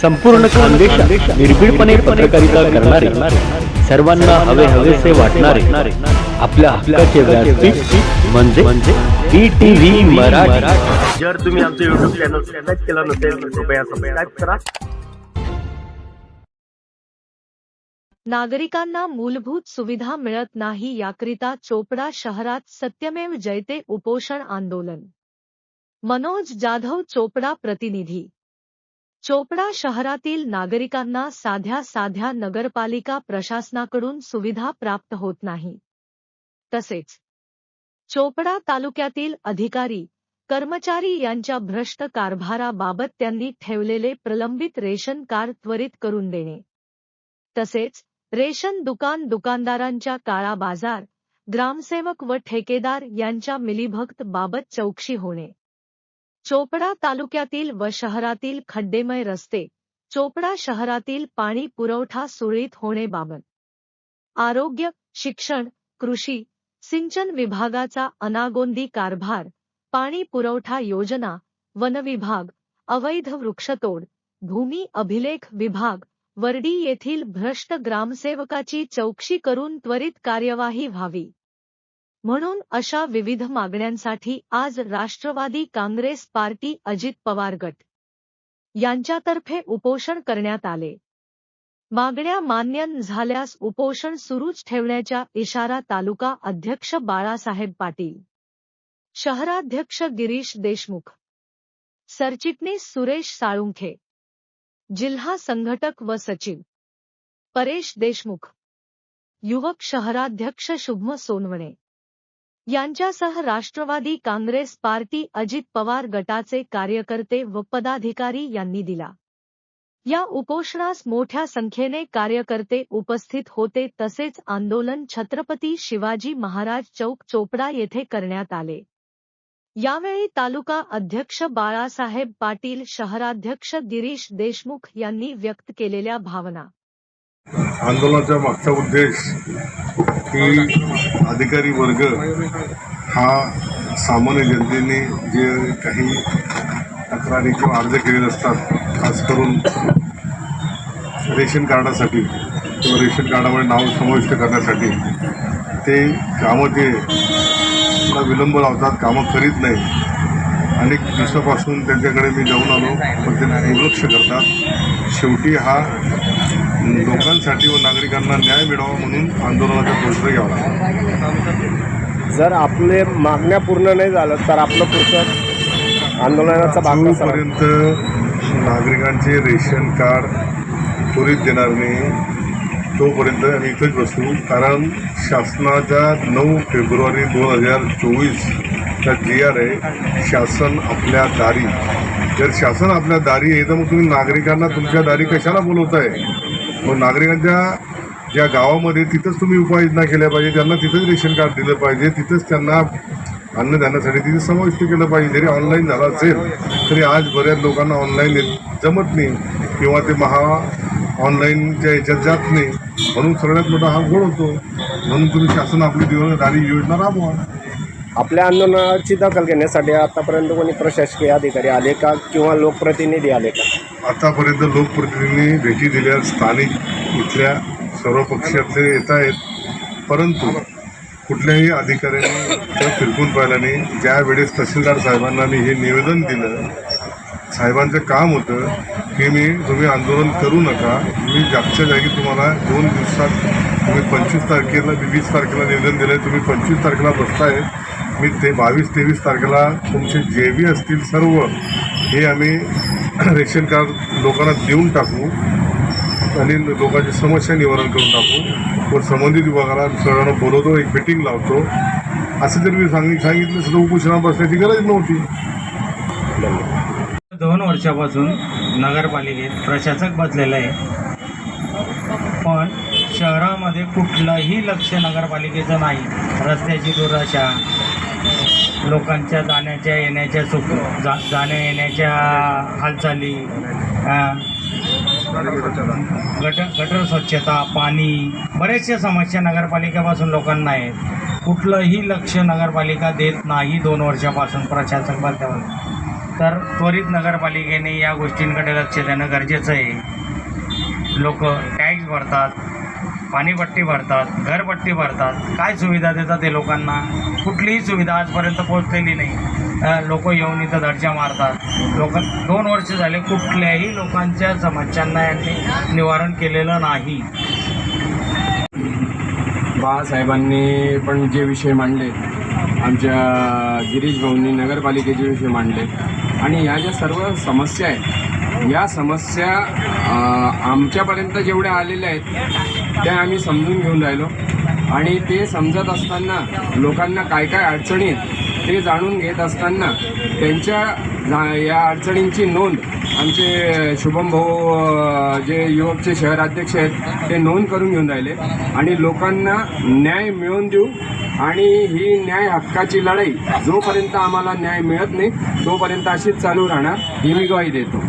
संपूर्ण खानदेशात निर्भीडपणे पत्रकारिता करणारे सर्वांना हवे हवेसे वाटणारे आपल्या हक्काचे व्यासपीठ म्हणजे म्हणजे ईटीव्ही मराठी. जर तुम्ही आमचं युट्यूब चॅनल सबस्क्राईब केला नसेल तर कृपया सबस्क्राईब करा. नागरिकांना मूलभूत सुविधा मिळत नाही याकरिता चोपडा शहरात सत्यमेव जयते उपोषण आंदोलन. मनोज जाधव चोपडा प्रतिनिधी. चोपडा शहरातील नागरिकांना साध्या साध्या नगरपालिका प्रशासनाकडून सुविधा प्राप्त होत नाही. तसेच चोपडा तालुक्यातील अधिकारी कर्मचारी यांच्या भ्रष्ट कारभाराबाबत त्यांनी ठेवलेले प्रलंबित रेशन कार्ड त्वरित करून देणे. तसेच रेशन दुकान दुकानदारांच्या काळा बाजार ग्रामसेवक व ठेकेदार यांच्या मिलीभक्त बाबत चौकशी होणे. चोपडा तालुक्यातील व शहरातील खड्डेमय रस्ते चोपडा शहरातील पाणी पुरवठा सुरळीत होणेबाबत आरोग्य शिक्षण कृषी सिंचन विभागाचा अनागोंदी कारभार पाणी पुरवठा योजना वन विभाग अवैध वृक्षतोड भूमी अभिलेख विभाग वर्डी येथील भ्रष्ट ग्रामसेवकाची चौकशी करून त्वरित कार्यवाही व्हावी. म्हणून अशा विविध मागण्यांसाठी आज राष्ट्रवादी काँग्रेस पार्टी अजित पवार गट यांच्यातर्फे उपोषण करण्यात आले. मागण्या मान्य झाल्यास उपोषण सुरूच ठेवण्याचा इशारा तालुका अध्यक्ष बाळासाहेब पाटील शहराध्यक्ष गिरीश देशमुख सरचिटणीस सुरेश साळुंखे जिल्हा संघटक व सचिव परेश देशमुख युवक शहराध्यक्ष शुभम सोनवणे यांच्यासह राष्ट्रवादी काँग्रेस पार्टी अजित पवार गटाचे कार्यकर्ते व पदाधिकारी यांनी दिला. या उपोषणास मोठ्या संख्येने कार्यकर्ते उपस्थित होते तसेच आंदोलन छत्रपती शिवाजी महाराज चौक चोपडा येथे करण्यात आले. यावेळी तालुका अध्यक्ष बाळासाहेब पाटील शहराध्यक्ष गिरीश देशमुख यांनी व्यक्त केलेल्या भावना. आंदोलनाचा मागचा उद्देश की अधिकारी वर्ग हा सामान्य जनतेने जे काही तक्रारी किंवा अर्ज केलेले असतात खास करून रेशन कार्डासाठी किंवा रेशन कार्डामध्ये नाव समाविष्ट करण्यासाठी ते कामं ते विलंब लावतात कामं करीत नाही अनेक दिवसापासून त्यांच्याकडे मी जाऊन आलो पण ते दुर्लक्ष करतात. शेवटी हा लोकांसाठी व नागरिकांना न्याय मिळावा म्हणून आंदोलनाचा पुढचं घ्यावा लागला जर आपले मागण्या पूर्ण नाही झालं तर आपलं पुढचं आंदोलनाचा भाग कसा राहील? जोपर्यंत नागरिकांचे रेशन कार्ड त्वरित देणार नाही. तोपर्यंत आम्ही इथेच बसू. कारण शासनाच्या नऊ फेब्रुवारी दोन हजार चोवीसचा जी आर आहे शासन आपल्या दारी. जर शासन आपल्या दारी आहे तर मग तुम्ही नागरिकांना तुमच्या दारी कशाला बोलवताय? मग नागरिकांच्या ज्या गावामध्ये तिथंच तुम्ही उपाययोजना केल्या पाहिजे त्यांना तिथंच रेशन कार्ड दिलं पाहिजे तिथंच त्यांना अन्नधान्यासाठी तिथे समाविष्ट केलं पाहिजे. जरी ऑनलाईन झाला असेल तरी आज बऱ्याच लोकांना ऑनलाईन जमत नाही किंवा ते महा ऑनलाईनच्या याच्यात जात नाही. म्हणून सगळ्यात मोठा हा गोळ होतो. म्हणून तुम्ही शासन आपली दिवसदारी योजना राबवा. आपल्या आंदोलनाची दखल घेण्यासाठी आतापर्यंत कोणी प्रशासकीय अधिकारी आले का किंवा लोकप्रतिनिधी आले का? आतापर्यंत लोकप्रतिनिधींनी भेटी दिल्या स्थानिक इथल्या सर्व पक्षातले येत आहेत. परंतु कुठल्याही अधिकाऱ्यांनी फिरकून पाहिल्याने नाही तहसीलदार साहेबांना मी हे निवेदन दिलं साहेबांचं काम होतं की मी तुम्ही आंदोलन करू नका. मी जागच्या जागी तुम्हाला दोन दिवसात तुम्ही पंचवीस तारखेला मी वीस तारखेला निवेदन दिलं आहे तुम्ही पंचवीस तारखेला बसताय. मी ते बावीस तेवीस तारखेला तुमचे जे बी असतील सर्व हे आम्ही रेशन कार्ड लोकांना देऊन टाकू आणि लोकांची समस्या निवारण करून टाकू. व संबंधित विभागाला सर्वांना बोलवतो एक मिटिंग लावतो. असं जर मी सांगित सांगितलं सुद्धा उपोषणा बसण्याची गरज नव्हती. दोन वर्षापासून नगरपालिकेत प्रशासक बदलेलं आहे. पण शहरामध्ये कुठलंही लक्ष नगरपालिकेचं नाही. रस्त्याची दुराशा लोकांच्या जाण्याच्या येण्याच्या सुख जा जाण्या येण्याच्या हालचाली गटर गटर स्वच्छता पाणी बऱ्याचशा समस्या नगरपालिकेपासून लोकांना आहेत. कुठलंही लक्ष नगरपालिका देत नाही दोन वर्षापासून प्रशासकबद्दल तर त्वरित नगरपालिकेने या गोष्टींकडे लक्ष देणं गरजेचं आहे. लोक टॅक्स भरतात. पाणीपट्टी भरतात घरपट्टी भरतात. काय सुविधा देतात ते लोकांना? कुठलीही सुविधा आजपर्यंत पोहोचलेली नाही. लोक येऊन इथं दर्जा मारतात. लोक दोन वर्ष झाले कुठल्याही लोकांच्या समस्यांना यांनी निवारण केलेलं नाही. बाळासाहेबांनी पण जे विषय मांडले आमच्या गिरीश भाऊंनी नगरपालिकेचे विषय मांडले आणि ह्या ज्या सर्व समस्या आहेत या समस्या आमच्यापर्यंत जेवढ्या आलेल्या आहेत त्या आम्ही समजून घेऊन राहिलो. आणि ते समजत असताना लोकांना काय काय अडचणी आहेत ते जाणून घेत असताना त्यांच्या जा- या अडचणींची नोंद आमचे शुभम भाऊ जे युवकचे शहराध्यक्ष आहेत ते नोंद करून घेऊन राहिले. आणि लोकांना न्याय मिळवून देऊ आणि ही न्याय हक्काची लढाई जोपर्यंत आम्हाला न्याय मिळत नाही तोपर्यंत अशीच चालू राहणार ही मी ग्वाही देतो.